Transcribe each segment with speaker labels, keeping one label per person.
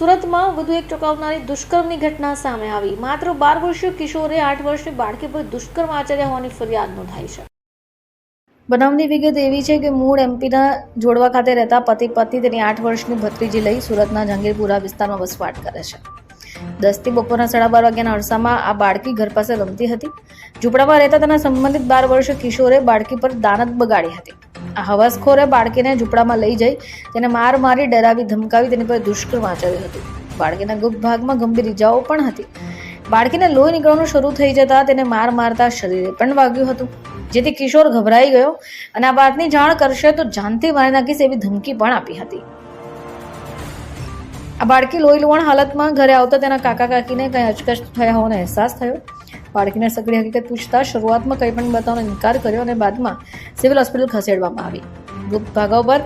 Speaker 1: સુરતમાં વધુ એક ચોંકાવનારી દુષ્કર્મની ઘટના સામે આવી. માત્ર બાર વર્ષીય કિશોરે આઠ વર્ષની બાળકી પર દુષ્કર્મ આચર્યા હોવાની ફરિયાદ નોંધાઈ છે. બનાવની વિગત એવી છે કે મૂળ એમપીના જોડવા ખાતે રહેતા પતિ પત્ની તેની આઠ વર્ષની ભત્રીજી લઈ સુરતના જહાંગીરપુરા વિસ્તારમાં વસવાટ કરે છે. દસથી બપોરના સાડા બાર વાગ્યાના અરસામાં આ બાળકી ઘર પાસે રમતી હતી. ઝૂંપડામાં રહેતા તેના સંબંધિત બાર વર્ષીય કિશોરે બાળકી પર દાનત બગાડી હતી. આ હવાસખોરે બાળકીને ઝૂંપડામાં લઈ જઈ તેને માર મારી ડરાવી ધમકાવી તેની પર દુષ્કર્મ આચર્યું હતું. બાળકીના ગુપ્ત ભાગમાં ગંભીર ઇજાઓ પણ હતી. બાળકીને લોહી નીકળવાનું શરૂ થઈ જતા તેને માર મારતા શરીરે પણ વાગ્યું હતું. જેથી કિશોર ગભરાઈ ગયો અને આ વાતની જાણ કરશે તો જાનથી મારી નાખીશ એવી ધમકી પણ આપી હતી. આ બાળકી લોહી લુહાણ હાલતમાં ઘરે આવતા તેના કાકા કાકીને કંઈ અચકચ થયા હોવાનો અહેસાસ થયો. બાળકીને સગડી હકીકત પૂછતા શરૂઆતમાં કંઈ પણ બતાવવાનો ઇનકાર કર્યો અને બાદમાં સિવિલ હોસ્પિટલ ખસેડવામાં આવી. ગુપ્ત ભાગા પર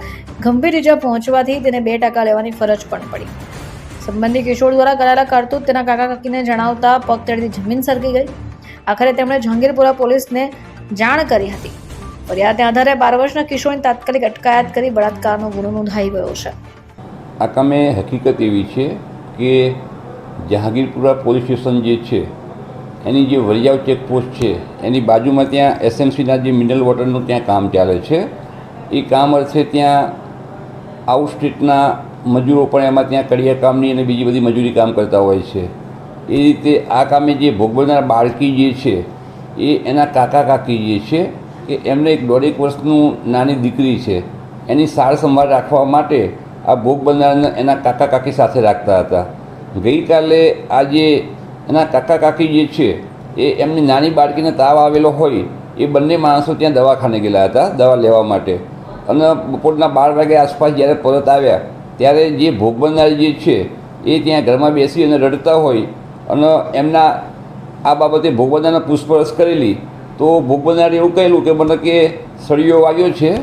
Speaker 1: ગંભીર ઇજા પહોંચવાથી તેને બે ટકા લેવાની ફરજ પણ પડી. સંબંધી કિશોર દ્વારા કરાયેલા કરતૂત તેના કાકા કાકીને જણાવતા પગ તળેથી જમીન સરકી ગઈ. આખરે તેમણે જહાંગીરપુરા પોલીસને જાણ કરી હતી. ફરિયાદને આધારે બાર વર્ષના કિશોરની તાત્કાલિક અટકાયત કરી બળાત્કારનો ગુનો નોંધાઈ ગયો છે.
Speaker 2: આ કામે હકીકત એવી છે કે જહાંગીરપુરા પોલીસ સ્ટેશન જે છે એની જે વરિયાવ ચેકપોસ્ટ છે, એની બાજુમાં ત્યાં એસએમસીના જે મિનરલ વોટરનું ત્યાં કામ ચાલે છે. એ કામ અર્થે ત્યાં આઉટ સ્ટેટના મજૂરો પણ એમાં ત્યાં કડિયા કામની અને બીજી બધી મજૂરી કામ કરતા હોય છે. એ રીતે આ કામે જે ભોગ બાળકી જે છે, એ એના કાકા કાકી જે છે કે એમને એક દોઢેક વર્ષનું નાની દીકરી છે. એની સાર સંભાળ રાખવા માટે આ ભોગ બનનારને એના કાકા કાકી સાથે રાખતા હતા. ગઈકાલે આ જે એના કાકા કાકી જે છે, એ એમની નાની બાળકીને તાવ આવેલો હોય, એ બંને માણસો ત્યાં દવાખાને ગયેલા હતા, દવા લેવા માટે. અને બપોરના બાર વાગે આસપાસ જ્યારે પરત આવ્યા, ત્યારે જે ભોગ બનનાર જે છે, એ ત્યાં ઘરમાં બેસી અને રડતા હોય. અને એમના આ બાબતે ભોગ બનનારને પૂછપરછ કરેલી. તો ભોગ બનનારે એવું કહેલું કે મને કે સળિયો વાગ્યો છે,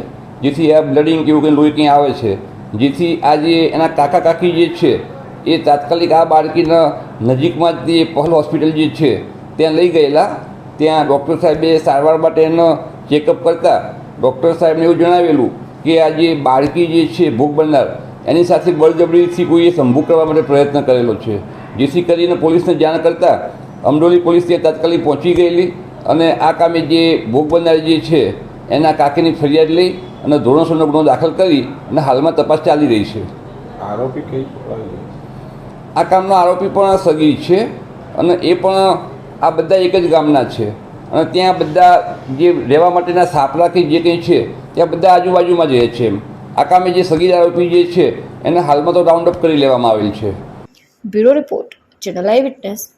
Speaker 2: જેથી આ બ્લડિંગ કે એવું કંઈ લોહી કંઈ આવે છે. જેથી આ જે એના કાકા કાકી જે છે એ તાત્કાલિક આ બાળકીના નજીકમાં જ પહલ હોસ્પિટલ જે છે, ત્યાં લઈ ગયેલા. ત્યાં ડૉક્ટર સાહેબે સારવાર માટે એનો ચેકઅપ કરતા ડૉક્ટર સાહેબને એવું જણાવેલું કે આ જે બાળકી જે છે ભોગ બનનાર, એની સાથે બળજબરીથી કોઈએ સંભોગ કરવા માટે પ્રયત્ન કરેલો છે. જેથી કરીને પોલીસને જાણ કરતાં અમરોલી પોલીસ ત્યાં તાત્કાલિક પહોંચી ગયેલી અને આ કામે જે ભોગ બનનાર જે છે, એના કાકીની ફરિયાદ લઈ અને ધોરણસરનો ગુનો દાખલ કરી અને હાલમાં તપાસ ચાલી રહી છે.
Speaker 3: આરોપી કઈ
Speaker 2: આ કામનો આરોપી પણ સગી છે અને એ પણ આ બધા એક જ ગામના છે. અને ત્યાં બધા જે રહેવા માટેના સાપરાથી જે કંઈ છે, ત્યાં બધા આજુબાજુમાં જ રહે છે એમ. આ કામે જે સગીર આરોપી જે છે, એને હાલમાં તો રાઉન્ડ અપ કરી લેવામાં આવેલ છે.
Speaker 1: Bureau report, channel eye witness.